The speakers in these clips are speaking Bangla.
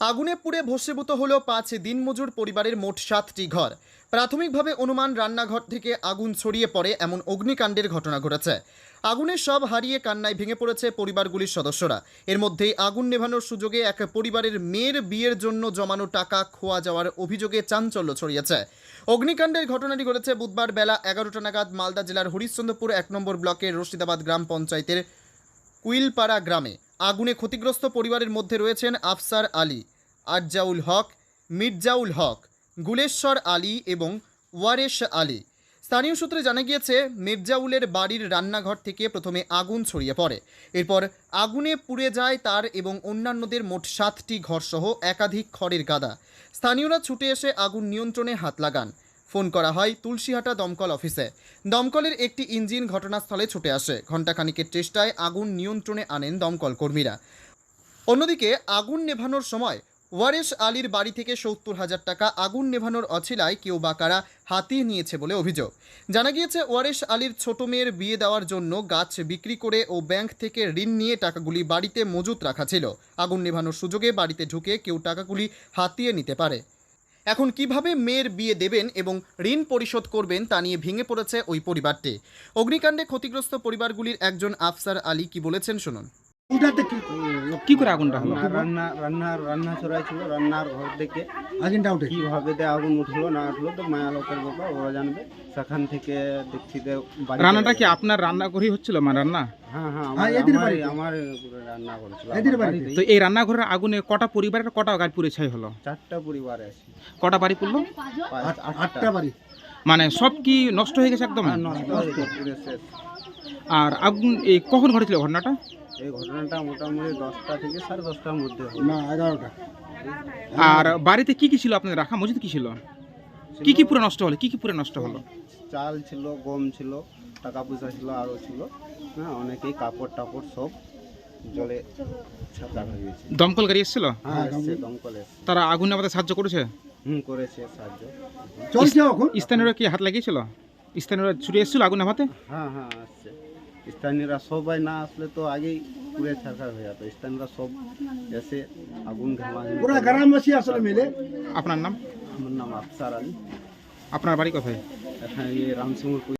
আগুনে পুড়ে ভস্মীভূত হল পাঁচ দিনমজুর পরিবারের মোট সাতটি ঘর। প্রাথমিকভাবে অনুমান রান্নাঘর থেকে আগুন ছড়িয়ে পড়ে এমন অগ্নিকাণ্ডের ঘটনা ঘটেছে। আগুনের সব হারিয়ে কান্নায় ভেঙে পড়েছে পরিবারগুলির সদস্যরা। এর মধ্যেই আগুন নেভানোর সুযোগে এক পরিবারের মেয়ের বিয়ের জন্য জমানো টাকা খোয়া যাওয়ার অভিযোগে চাঞ্চল্য ছড়িয়েছে। অগ্নিকাণ্ডের ঘটনাটি ঘটেছে বুধবার বেলা এগারোটা নাগাদ মালদা জেলার হরিশ্চন্দ্রপুর এক নম্বর ব্লকের রশিদাবাদ গ্রাম পঞ্চায়েতের কুইলপাড়া গ্রামে। আগুনে ক্ষতিগ্রস্ত পরিবারের মধ্যে রয়েছেন আফসার আলী, আরজাউল হক, মির্জাউল হক, গুলেশ্বর আলী এবং ওয়ারেশ আলী। স্থানীয় সূত্রে জানা গিয়েছে, মির্জাউলের বাড়ির রান্নাঘর থেকে প্রথমে আগুন ছড়িয়ে পড়ে। এরপর আগুনে পুড়ে যায় তার এবং অন্যান্যদের মোট সাতটি ঘরসহ একাধিক খড়ের গাদা। স্থানীয়রা ছুটে এসে আগুন নিয়ন্ত্রণে হাত লাগান। ফোন করা হয় তুলসীহাটা দমকল অফিসে। দমকলের একটি ইঞ্জিন ঘটনাস্থলে ছুটে আসে। ঘণ্টাখানিকের চেষ্টায় আগুন নিয়ন্ত্রণে আনেন দমকল কর্মীরা। অন্যদিকে, আগুন নেভানোর সময় ওয়ারেশ আলীর বাড়ি থেকে সত্তর হাজার টাকা আগুন নেভানোর অছিলায় কেউ বা কারা হাতিয়ে নিয়েছে বলে অভিযোগ। জানা গিয়েছে, ওয়ারেশ আলীর ছোট মেয়ের বিয়ে দেওয়ার জন্য গাছ বিক্রি করে ও ব্যাংক থেকে ঋণ নিয়ে টাকাগুলি বাড়িতে মজুত রাখা ছিল। আগুন নেভানোর সুযোগে বাড়িতে ঢুকে কেউ টাকাগুলি হাতিয়ে নিতে পারে। এখন কীভাবে মেয়ের বিয়ে দেবেন এবং ঋণ পরিশোধ করবেন তা নিয়ে ভেঙে পড়েছে ওই পরিবারটি? অগ্নিকাণ্ডে ক্ষতিগ্রস্ত পরিবারগুলির একজন আফসার আলী কি বলেছেন শুনুন। ওটাতে কি কি করে আগুনটা হলো? রান্না রান্নার রান্না চড়াই ছিল রান্নার ঘর থেকে আগুনটা উঠে। কীভাবে দিয়ে আগুন উঠল না উঠল তো মায়া লোকের ব্যাপার ওরা জানবে। সেখান থেকে দেখছি যে রান্নাটা কি আপনার রান্না করেই হচ্ছিল মানে রান্না? হ্যাঁ হ্যাঁ হ্যাঁ, আমার এদের আমার বাড়িতে। আমার রান্না করেছিল এদের আমার তো এই রান্নাঘরের আগুনে কটা পরিবারের কটা গাছ পুড়ে ছাই হলো? চারটা পরিবার আছে। কটা বাড়ি পুড়লো? আটটা। বাড়ি। মানে সব কি নষ্ট হয়ে গেছে একদম হয়ে আর আগুন এই কখন ঘটেছিল ঘটনাটা? এই ঘটনাটা মোটামুটি দশটা থেকে সাড়ে দশটার মধ্যে না এগারোটা। আর বাড়িতে কি কি ছিল আপনাদের রাখা? মজুদ কি ছিল? কি কি পুরো নষ্ট হলো? কি কি পুরো নষ্ট হলো? চাল ছিল গম ছিল টাকা পয়সা ছিল আরও ছিল। হ্যাঁ অনেকেই কাপড় টাপড় সব জলে হয়ে গেছে। দমকল গাড়ি এসেছিল? হ্যাঁ এসছে দমকলে এসছে। তারা আগুনে আমাদের সাহায্য করেছে? হুম করেছে সাহায্য। চলছে এখন? স্থানীয়রা কি হাত লাগিয়েছিল? স্থানীয়রা ছুটে এসেছিল আগুন নামাতে হ্যাঁ হ্যাঁ আসছে। স্থানীয়রা সবাই না আসলে তো আগেই পুরে ছাড়খাড় হয়ে যেত স্থানীয়রা সব এসে আগুন ঘামা পুরো গ্রামবাসী আসলে মিলে। আপনার নাম? আমার নাম আফসার আলী। আপনার বাড়ি কোথায়? এখানে এই রামসিংহপুর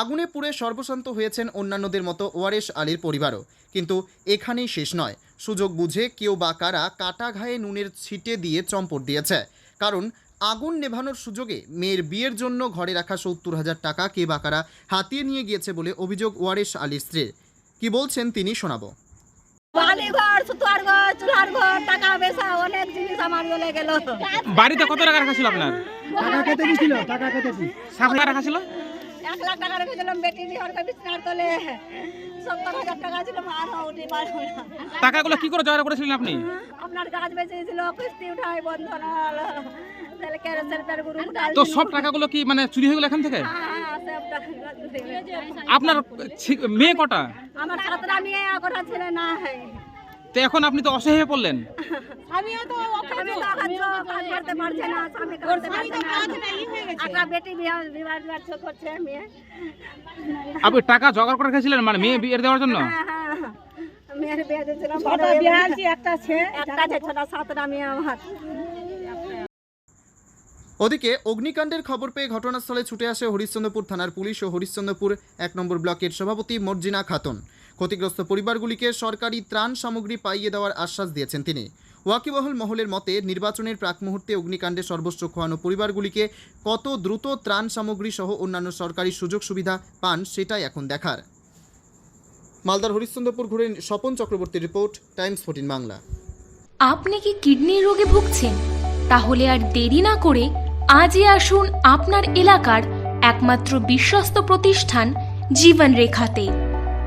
আগুনে পুড়ে সর্বশান্ত হয়েছেন অন্যান্যদের মতো ওয়ারেশ আলীর পরিবারও। কিন্তু এখানেই শেষ নয়। সুযোগ বুঝে কেউ বা কারা কাটা ঘায়ে নুনের ছিটে দিয়ে চম্পট দিয়েছে। কারণ আগুন নেভানোর সুযোগে মেয়ের বিয়ের জন্য ঘরে রাখা সত্তর হাজার টাকা কে বা কারা হাতিয়ে নিয়ে গিয়েছে বলে অভিযোগ ওয়ারেশ আলীর স্ত্রীর। কি বলছেন তিনি শোনাবো। বাড়িতে কত টাকা রাখা ছিল আপনার? টাকা কেটে দিছিল টাকা কেটে দি রাখা ছিল? এক লাখ টাকা রেখেছিলাম বেটি বিহার বিছনার তলে। সত্তর হাজার টাকা ছিল আর উঠে পারব না টাকাগুলো কি করে জোগাড় করেছিলেন আপনি? আপনার কাজ বেঁচেছিল কিস্তি উঠাই বন্ধন হল তাহলে কেরোসিন তেল গুরু তো সব টাকাগুলো কি মানে চুরি হয়ে গেল এখান থেকে? হ্যাঁ, গেছে। আপনার মেয়ে কটা? আমার সাতটা মেয়ে কটা ছেলে না হয়। তো এখন আপনি তো অসহায় হয়ে পড়লেন। আমিও তো কাজ করতে পারছে না স্বামী করতে পারছে না। একটা বেটি বিবাহ বিবাহ করছে মেয়ে। আপনি টাকা জোগাড় করে রেখেছিলেন মানে মেয়ে বিয়ে দেওয়ার জন্য? হ্যাঁ, হ্যাঁ, হ্যাঁ। মেয়ের বিয়ে দিয়েছিলাম ছটা বিয়ে আছে একটা আছে। একটা আছে ছটা সাতটা মেয়ে আমার। ওদিকে অগ্নিকাণ্ডের খবর পেয়ে ঘটনাস্থলে ছুটে আসে হরিশ্চন্দ্রপুর থানার পুলিশ ও হরিশ্চন্দ্রপুর এক নম্বর ব্লকের সভাপতি মর্জিনা খাতুন। ক্ষতিগ্রস্ত পরিবারগুলিকে সরকারি ত্রাণ সামগ্রী পাইয়ে দেওয়ার আশ্বাস দিয়েছেন তিনি। ওয়াকিবহল মহলের মতে, নির্বাচনের প্রাক মুহূর্তে অগ্নিকাণ্ডে সর্বোচ্চ খোয়ানো পরিবারগুলিকে কত দ্রুত ত্রাণ সামগ্রী সহ অন্যান্য সরকারি সুযোগ সুবিধা পান সেটাই এখন দেখার। মালদার হরিশ্চন্দ্রপুর ঘুরে Swapan Chakraborty report, Times fourteen Bangla. আপনি কি কিডনির রোগে ভুগছেন? তাহলে আর দেরি না করে আজই আসুন আপনার এলাকার একমাত্র বিশ্বস্ত প্রতিষ্ঠান জীবন রেখাতে